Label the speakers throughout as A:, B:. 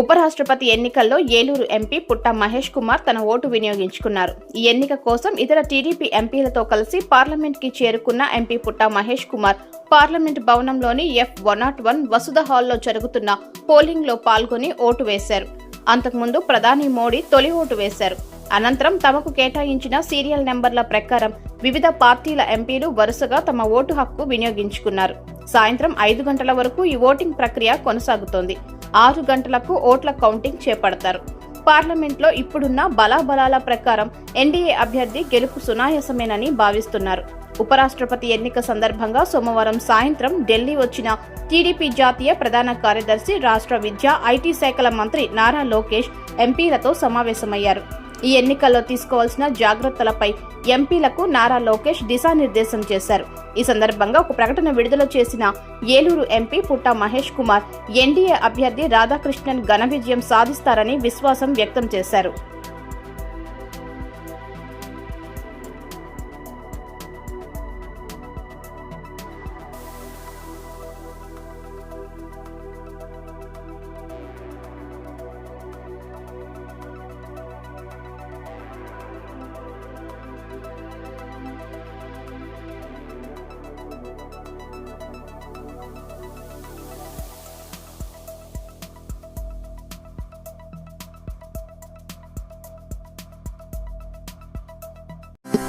A: ఉపరాష్ట్రపతి ఎన్నికల్లో ఏలూరు ఎంపీ పుట్ట మహేష్ కుమార్ తన ఓటు వినియోగించుకున్నారు. ఈ ఎన్నిక కోసం ఇతర టీడీపీ ఎంపీలతో కలిసి పార్లమెంట్కి చేరుకున్న MP Putta Mahesh Kumar parliament భవనంలోని F one not one Vasudha హాల్లో జరుగుతున్న పోలింగ్లో పాల్గొని ఓటు వేశారు. అంతకుముందు ప్రధాని మోడీ తొలి ఓటు వేశారు. అనంతరం తమకు కేటాయించిన సీరియల్ నెంబర్ల ప్రకారం వివిధ పార్టీల ఎంపీలు వరుసగా తమ ఓటు హక్కు వినియోగించుకున్నారు. సాయంత్రం ఐదు గంటల వరకు ఈ ఓటింగ్ ప్రక్రియ కొనసాగుతోంది. ఆరు గంటలకు ఓట్ల కౌంటింగ్ చేపడతారు. పార్లమెంట్లో ఇప్పుడున్న బలాబలాల ప్రకారం ఎన్డీఏ అభ్యర్థి గెలుపు సునాయాసమేనని భావిస్తున్నారు. ఉపరాష్ట్రపతి ఎన్నిక సందర్భంగా సోమవారం సాయంత్రం ఢిల్లీ వచ్చిన టీడీపీ జాతీయ ప్రధాన కార్యదర్శి రాష్ట్ర విద్య ఐటీ శాఖల మంత్రి నారా లోకేష్ ఎంపీలతో సమావేశమయ్యారు. ఈ ఎన్నికల్లో తీసుకోవాల్సిన జాగ్రత్తలపై ఎంపీలకు నారా లోకేష్ దిశానిర్దేశం చేశారు. ఈ సందర్భంగా ఒక ప్రకటన విడుదల చేసిన ఏలూరు ఎంపీ పుట్టా మహేష్ కుమార్ ఎన్డీఏ అభ్యర్థి రాధాకృష్ణన్ ఘన విజయం సాధిస్తారని విశ్వాసం వ్యక్తం చేశారు.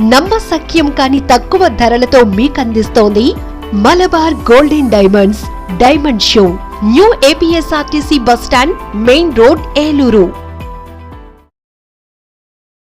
B: నమ్మసక్యం కాని తక్కువ ధరలతో మీకందిస్తోంది Malabar golden diamonds diamond show. New APSRTC bus stand main road Eluru.